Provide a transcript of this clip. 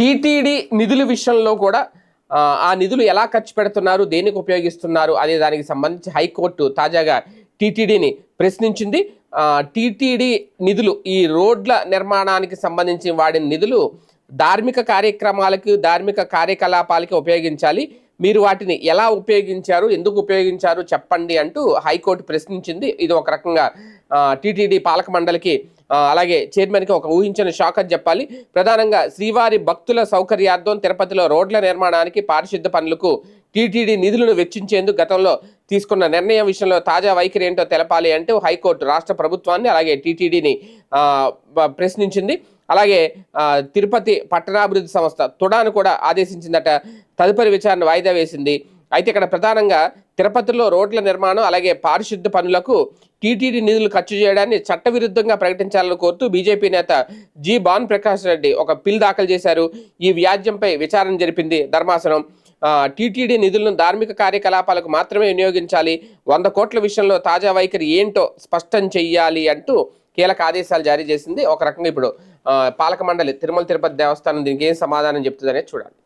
TTD నిధుల విషయంలో కూడా ఆ, నిధులు ఎలా ఖర్చు పెడుతున్నారు దేనికి ఉపయోగిస్తున్నారు అనే దానికి సంబంధించి హైకోర్టు తాజాగా టీటీడీని ప్రశ్నించింది. టీటీడీ నిధులు ఈ రోడ్ల నిర్మాణానికి సంబంధించి వాడిన నిధులు ధార్మిక కార్యక్రమాలకు ధార్మిక కార్యకలాపాలకి ఉపయోగించాలి. మీరు వాటిని ఎలా ఉపయోగించారు ఎందుకు ఉపయోగించారు చెప్పండి అంటూ హైకోర్టు ప్రశ్నించింది. ఇది ఒక రకంగా టీటీడీ పాలక మండలికి అలాగే చైర్మన్కి ఒక ఊహించని షాక్ అని చెప్పాలి. ప్రధానంగా శ్రీవారి భక్తుల సౌకర్యార్థం తిరుపతిలో రోడ్ల నిర్మాణానికి పారిశుద్ధ పనులకు టీటీడీ నిధులను వెచ్చించేందుకు గతంలో తీసుకున్న నిర్ణయం విషయంలో తాజా వైఖరి ఏంటో తెలపాలి అంటూ హైకోర్టు రాష్ట్ర ప్రభుత్వాన్ని అలాగే టీటీడీని ప్రశ్నించింది. అలాగే తిరుపతి పట్టణాభివృద్ధి సంస్థ తుడాను కూడా ఆదేశించిందట. తదుపరి విచారణ వాయిదా వేసింది. అయితే ఇక్కడ ప్రధానంగా తిరుపతిలో రోడ్ల నిర్మాణం అలాగే పారిశుద్ధ పనులకు టీటీడీ నిధులు ఖర్చు చేయడాన్ని చట్టవిరుద్ధంగా ప్రకటించాలని కోరుతూ బీజేపీ నేత జి. భాన్ ప్రకాష్ రెడ్డి ఒక పిల్ దాఖలు చేశారు. ఈ వ్యాజ్యంపై విచారణ జరిపింది ధర్మాసనం. టీటీడీ నిధులను ధార్మిక కార్యకలాపాలకు మాత్రమే వినియోగించాలి. వంద కోట్ల విషయంలో తాజా వైఖరి ఏంటో స్పష్టం చెయ్యాలి అంటూ కీలక ఆదేశాలు జారీ చేసింది. ఒక రకంగా ఇప్పుడు పాలక మండలి తిరుమల తిరుపతి దేవస్థానం దీనికి ఏం సమాధానం చెప్తుందనేది చూడాలి.